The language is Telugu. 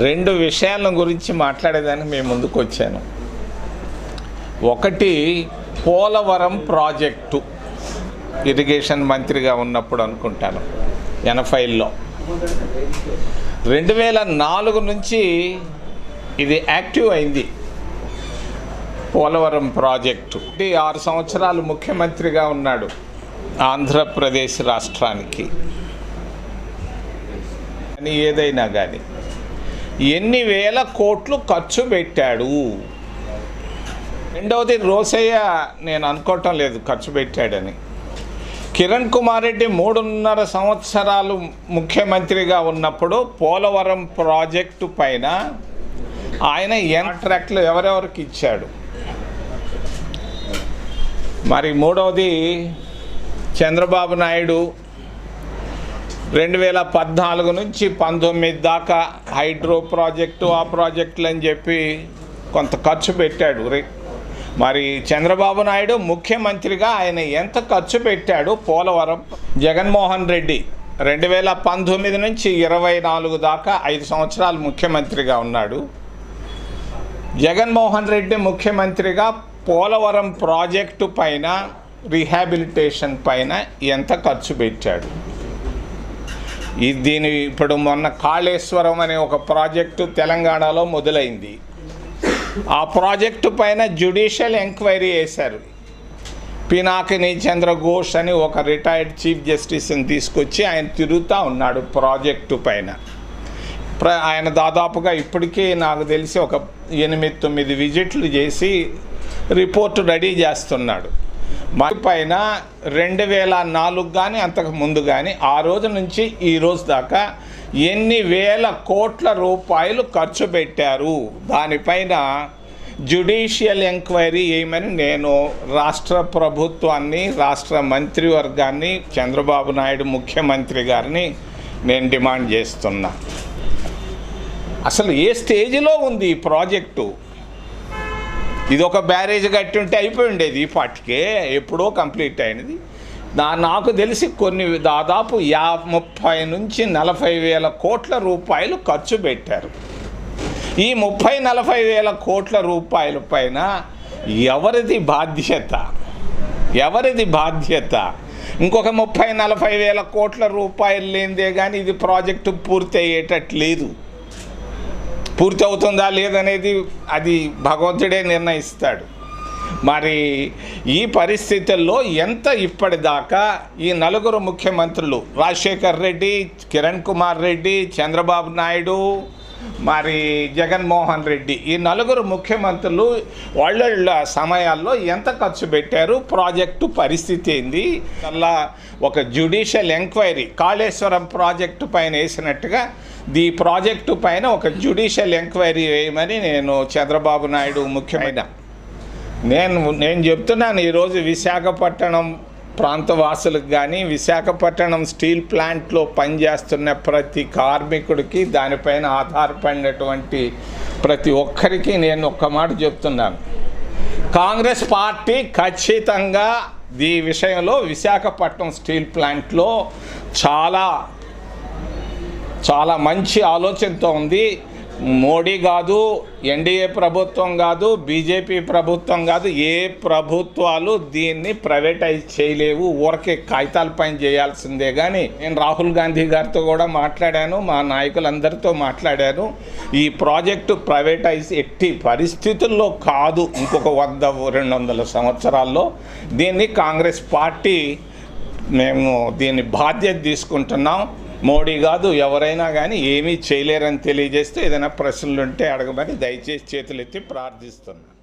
రెండు విషయాల గురించి మాట్లాడేదానికి మేము ముందుకు వచ్చాను. ఒకటి పోలవరం ప్రాజెక్టు. ఇరిగేషన్ మంత్రిగా ఉన్నప్పుడు అనుకుంటాను ఎనభైలో. రెండు వేల నాలుగు నుంచి ఇది యాక్టివ్ అయింది పోలవరం ప్రాజెక్టు. ఆరు సంవత్సరాలు ముఖ్యమంత్రిగా ఉన్నాడు ఆంధ్రప్రదేశ్ రాష్ట్రానికి. అని ఏదైనా కానీ ఎన్ని వేల కోట్లు ఖర్చు పెట్టాడు? రెండవది రోసయ్య నేను అనుకోవటం లేదు ఖర్చు పెట్టాడని. కిరణ్ కుమార్ రెడ్డి మూడున్నర సంవత్సరాలు ముఖ్యమంత్రిగా ఉన్నప్పుడు పోలవరం ప్రాజెక్టు పైన ఆయన కాంట్రాక్ట్లు ఎవరెవరికి ఇచ్చాడు? మరి మూడవది చంద్రబాబు నాయుడు రెండు వేల పద్నాలుగు నుంచి పంతొమ్మిది దాకా హైడ్రో ప్రాజెక్టు ఆ ప్రాజెక్టులు అని చెప్పి కొంత ఖర్చు పెట్టాడు. రే మరి చంద్రబాబు నాయుడు ముఖ్యమంత్రిగా ఆయన ఎంత ఖర్చు పెట్టాడు? పోలవరం జగన్మోహన్ రెడ్డి రెండు వేల పంతొమ్మిది నుంచి ఇరవై నాలుగు దాకా ఐదు సంవత్సరాలు ముఖ్యమంత్రిగా ఉన్నాడు. జగన్మోహన్ రెడ్డి ముఖ్యమంత్రిగా పోలవరం ప్రాజెక్టు పైన రీహాబిలిటేషన్ పైన ఎంత ఖర్చు పెట్టాడు? ఈ దీని ఇప్పుడు మొన్న కాళేశ్వరం అనే ఒక ప్రాజెక్టు తెలంగాణలో మొదలైంది. ఆ ప్రాజెక్టు పైన జ్యుడిషియల్ ఎంక్వైరీ వేశారు పినాకిని చంద్రఘోష్ అని ఒక రిటైర్డ్ చీఫ్ జస్టిస్ని తీసుకొచ్చి ఆయన తిరుగుతూ ఉన్నాడు ప్రాజెక్టు పైన. ప్ర ఆయన దాదాపుగా ఇప్పటికే నాకు తెలిసి ఒక ఎనిమిది తొమ్మిది విజిట్లు చేసి రిపోర్టు రెడీ చేస్తున్నాడు. పైన రెండు వేల నాలుగు కానీ అంతకు ముందు కానీ ఆ రోజు నుంచి ఈ రోజు దాకా ఎన్ని వేల కోట్ల రూపాయలు ఖర్చు పెట్టారు. దానిపైన జ్యుడిషియల్ ఎంక్వైరీ ఏమని నేను రాష్ట్ర ప్రభుత్వాన్ని రాష్ట్ర మంత్రివర్గాన్ని చంద్రబాబు నాయుడు ముఖ్యమంత్రి గారిని నేను డిమాండ్ చేస్తున్నా. అసలు ఏ స్టేజ్లో ఉంది ఈ ప్రాజెక్టు? ఇది ఒక బ్యారేజ్ కట్టి ఉంటే అయిపోయి ఉండేది ఈ పాటికే ఎప్పుడో కంప్లీట్ అయినది. నా నాకు తెలిసి కొన్ని దాదాపు యా ముప్పై నుంచి నలభై వేల కోట్ల రూపాయలు ఖర్చు పెట్టారు. ఈ ముప్పై నలభై వేల కోట్ల రూపాయల పైన ఎవరిది బాధ్యత? ఎవరిది బాధ్యత? ఇంకొక ముప్పై నలభై వేల కోట్ల రూపాయలు లేనిదే కానీ ఇది ప్రాజెక్టు పూర్తి అయ్యేటట్లేదు పూర్తి అవుతుందా లేదనేది అది భగవంతుడే నిర్ణయిస్తాడు. మరి ఈ పరిస్థితుల్లో ఎంత ఇప్పటిదాకా ఈ నలుగురు ముఖ్యమంత్రులు రాజశేఖర్ రెడ్డి కిరణ్ కుమార్ రెడ్డి చంద్రబాబు నాయుడు మరి జగన్మోహన్ రెడ్డి. ఈ నలుగురు ముఖ్యమంత్రులు వాళ్ళ సమయాల్లో ఎంత ఖర్చు పెట్టారు? ప్రాజెక్టు పరిస్థితి ఏంది? అలా ఒక జ్యుడిషియల్ ఎంక్వైరీ కాళేశ్వరం ప్రాజెక్టు పైన వేసినట్టుగా ఈ ప్రాజెక్టు పైన ఒక జ్యుడిషియల్ ఎంక్వైరీ వేయమని నేను చంద్రబాబు నాయుడు ముఖ్యమైన నేను నేను చెప్తున్నాను ఈరోజు విశాఖపట్నం ప్రాంతవాసులకు కానీ విశాఖపట్నం స్టీల్ ప్లాంట్లో పనిచేస్తున్న ప్రతి కార్మికుడికి దానిపైన ఆధారపడినటువంటి ప్రతి ఒక్కరికి నేను ఒక్క మాట చెప్తున్నాను. కాంగ్రెస్ పార్టీ ఖచ్చితంగా ఈ విషయంలో విశాఖపట్నం స్టీల్ ప్లాంట్లో చాలా చాలా మంచి ఆలోచనతో ఉంది. మోడీ కాదు ఎన్డీఏ ప్రభుత్వం కాదు బీజేపీ ప్రభుత్వం కాదు ఏ ప్రభుత్వాలు దీన్ని ప్రైవేటైజ్ చేయలేవు ఊరకే కాగితాల పైన చేయాల్సిందే. కానీ నేను రాహుల్ గాంధీ గారితో కూడా మాట్లాడాను మా నాయకులందరితో మాట్లాడాను. ఈ ప్రాజెక్టు ప్రైవేటైజ్ ఎట్టి పరిస్థితుల్లో కాదు ఇంకొక వంద రెండు వందల సంవత్సరాల్లో. దీన్ని కాంగ్రెస్ పార్టీ మేము దీన్ని బాధ్యత తీసుకుంటున్నాం. మోడీ కాదు ఎవరైనా కానీ ఏమీ చేయలేరని తెలియజేస్తూ ఏదైనా ప్రశ్నలు ఉంటే అడగమని దయచేసి చేతులెత్తి ప్రార్థిస్తున్నాను